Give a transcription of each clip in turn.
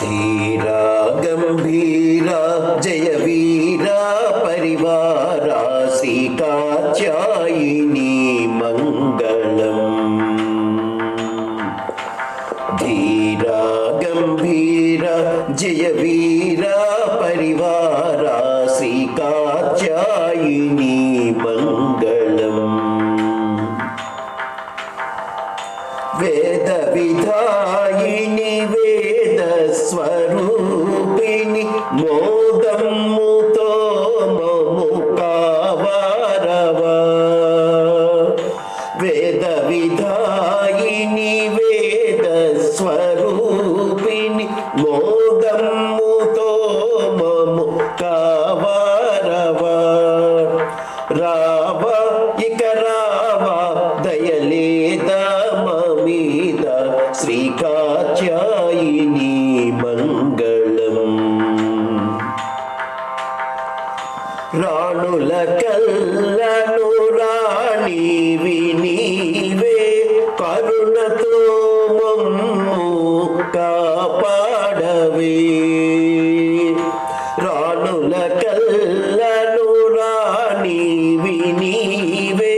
ధీరా గంభీరా జయ వీరా పరివారా శ్రీకాత్యాయిని మంగళం ధీరా గంభీరా జయ వీరా పరివారా శ్రీకాత్యాయిని వేద విధాయిని వేద స్వరూపిణి మోదమ్ముతో మము కావారవా వేద విధాయిని వేద స్వరూపిణి మోదమ్ముతో రాణుల కల్లను రాణి వినీవే కరుణతో మమ్ము కాపాడవే రాణుల కల్లను రాణి వినీవే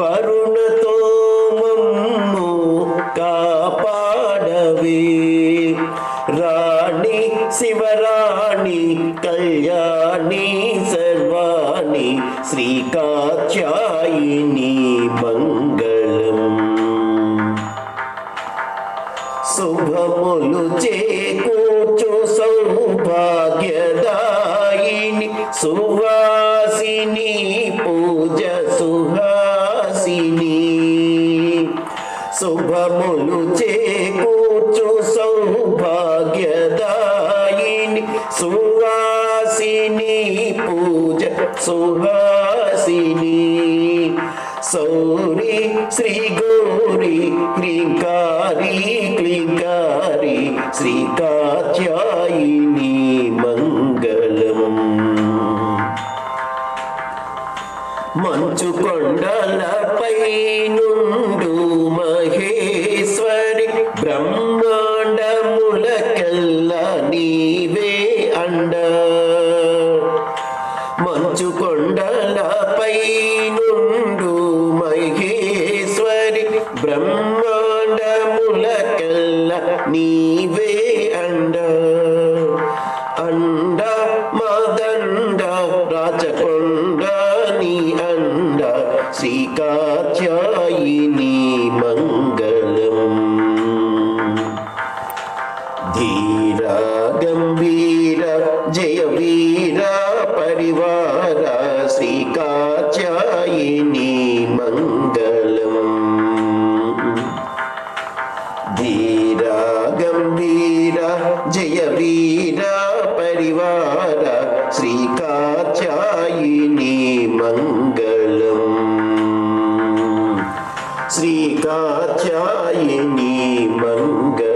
కరుణతో మమ్ము కాపాడవే రాణి శ్రీకాచాయిని మంగళం. శుభములు చేకూర్చు సౌభాగ్యదాయిని సువాసిని పూజ సుహాసిని. శుభములు చేకూర్చు సౌభాగ్యదాయిని సువా సువాసిని పూజ సుహాసిని సౌరి శ్రీ గౌరి క్లీంకారి క్లీంకారి శ్రీకాత్యాయిని మంగళం. మంచు కొండలపై నుండు మహేశ్వరి బ్రహ్మాండములకెల్లా నీవే మంచు కొండలపై నుండు మహేశ్వరి బ్రహ్మాండములకెల్లా నీవే అండ. అండ మదండ రాచకొండ నీ అండ. శ్రీకా తారా శ్రీకాచాయిని మంగళం. ధీరా గంభీర జయ వీర పరివార శ్రీకాచాయిని మంగళం. శ్రీకాచాయిని మంగళం.